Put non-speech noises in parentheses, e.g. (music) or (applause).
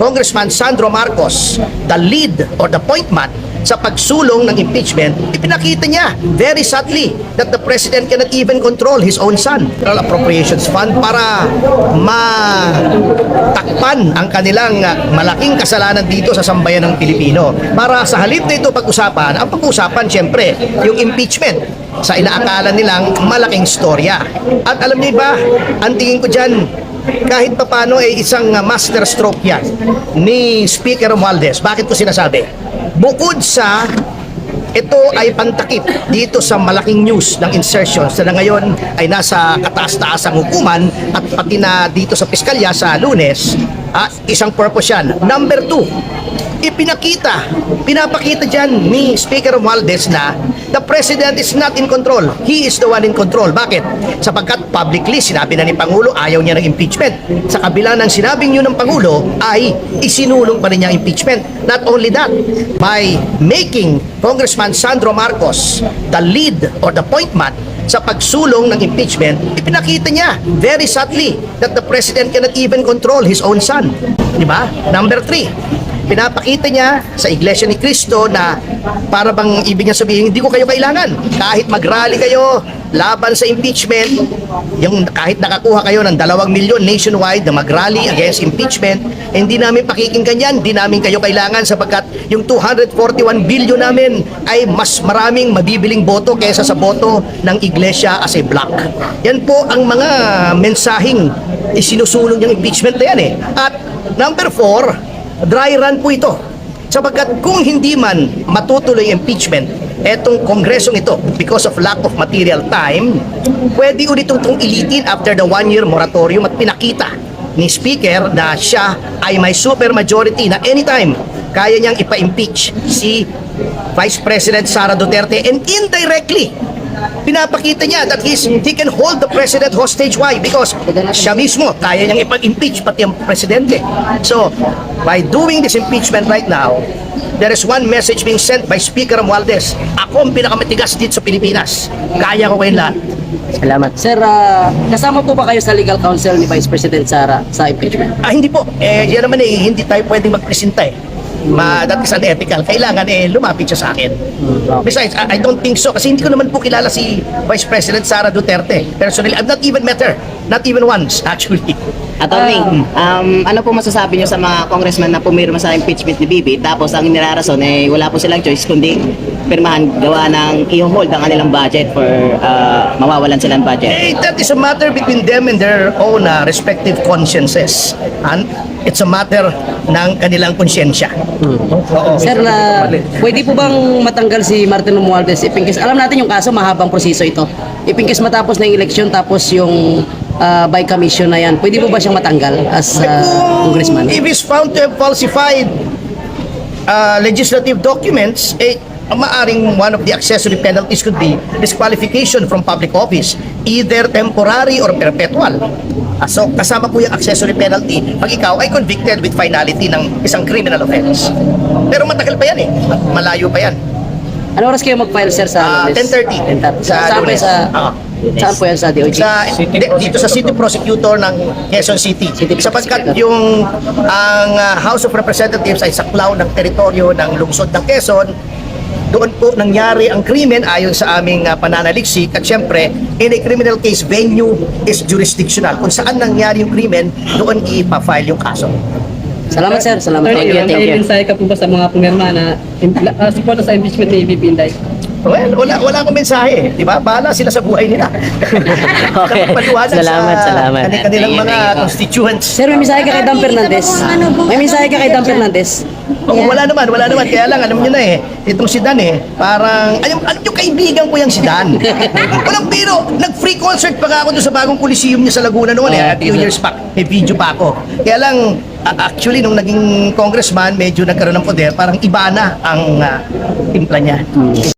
Congressman Sandro Marcos the lead or the point man sa pagsulong ng impeachment, ipinakita niya very subtly that the president cannot even control his own son. Federal Appropriations Fund para matakpan ang kanilang uh, malaking kasalanan dito sa sambayan ng Pilipino. Para sa halip na ito pag-usapan, ang pag-usapan siyempre yung impeachment sa inaakala nilang malaking storya. At alam niyo ba, ang tingin ko dyan, kahit papano ay isang uh, master stroke yan ni Speaker Romualdez. Bakit ko sinasabi? Bukod sa ito ay pantakip dito sa malaking news ng insertions na ngayon ay nasa kataas-taasang hukuman at pati na dito sa piskalya sa lunes, ah, isang purpose yan. Number two, ipinakita, pinapakita dyan ni Speaker Romualdez na the President is not in control. He is the one in control. Bakit? Sapagkat publicly, sinabi na ni Pangulo, ayaw niya ng impeachment. Sa kabila ng sinabing yun ng Pangulo, ay isinulong pa rin niya ang impeachment. Not only that, by making Congressman Sandro Marcos the lead or the point man sa pagsulong ng impeachment, ipinakita niya very subtly that the President cannot even control his own son. Di ba? Number three, pinapakita niya sa Iglesia ni Cristo na para bang ibig niya sabihin, hindi ko kayo kailangan. Kahit mag-rally kayo laban sa impeachment, yung kahit nakakuha kayo ng dalawang milyon nationwide na mag-rally against impeachment, hindi namin pakikinggan yan, hindi namin kayo kailangan sapagkat yung 241 billion namin ay mas maraming mabibiling boto kaysa sa boto ng Iglesia as a block. Yan po ang mga mensaheng isinusulong yung impeachment na yan eh. At number four, dry run po ito. Sapagkat kung hindi man matutuloy impeachment, etong kongresong ito, because of lack of material time, pwede ulit itong ilitin after the one-year moratorium at pinakita ni Speaker na siya ay may super majority na anytime kaya niyang ipa-impeach si Vice President Sara Duterte and indirectly pinapakita niya that he's, he can hold the president hostage. Why? Because siya mismo, kaya niyang ipag-impeach pati ang presidente. So, by doing this impeachment right now, there is one message being sent by Speaker Romualdez. Ako ang pinakamatigas dito sa Pilipinas. Kaya ko kayong lahat. Salamat. Sir, ah, kasama po ba kayo sa legal counsel ni Vice President Sara sa impeachment? Ah, hindi po. Eh, yan naman eh, hindi tayo pwedeng magpresenta eh. Ma, that is unethical. Kailangan eh, lumapit siya sa akin. Besides, I, I don't think so. Kasi hindi ko naman po kilala si Vice President Sara Duterte. Personally, I've not even met her. Not even once, (laughs) actually. Attorney, um, ano po masasabi niyo sa mga congressman na pumirma sa impeachment ni Bibi tapos ang nilarason eh wala po silang choice kundi pirmahan gawa ng i-hold ang kanilang budget for uh, mawawalan silang budget. Eh, that is a matter between them and their own uh, respective consciences. And it's a matter ng kanilang konsyensya. Oo. Sir, na pwede po bang matanggal si Martin Romualdez ipingkis? Alam natin yung kaso, mahabang proseso ito. Ipingkis matapos na yung eleksyon tapos yung ah, by commission na yan. Pwede po ba siyang matanggal as ah, congressman? If he's found to have falsified uh, legislative documents, eh, maaring one of the accessory penalties could be disqualification from public office, either temporary or perpetual. Ah, so, kasama po yung accessory penalty pag ikaw ay convicted with finality ng isang criminal offense. Pero matagal pa yan eh. Malayo pa yan. Ano oras kayo mag-file, sir, sa Lunes? 10:30. 10:30. Sa po Lunes. sa... Ah. Saan po yan sa DOJ? sa di- dito sa city prosecutor ng Quezon City. Sapagkat yung ang ah, House of Representatives ay saklaw ng teritoryo ng lungsod ng Quezon, doon po nangyari ang krimen ayon sa aming ah, pananaliksik at syempre in a criminal case venue is jurisdictional kung saan nangyari yung krimen doon ipa-file yung kaso Salamat, sir. Salamat. Thank you, thank may you. mensahe ka po ba sa mga pumirma na uh, support sa impeachment ni VP Inday? well wala wala akong mensahe di ba bahala sila sa buhay nila (laughs) Okay. Salamat, sa salamat. kanilang mga constituents Sir, may mensahe ka kay Dan Fernandez. May mensahe ka kay Dan Fernandez. Oo, wala naman, wala naman. Kaya lang, alam niyo na eh, itong si Dan eh, parang, alam, alam niyo, kaibigan ko yung si Dan. (laughs) Walang biro, nag-free concert pa nga ako doon sa bagong Coliseum niya sa Laguna noon eh, a few years back. May video pa ako. Kaya lang, actually, nung naging congressman, medyo nagkaroon ng poder, parang iba na ang ah, timpla niya.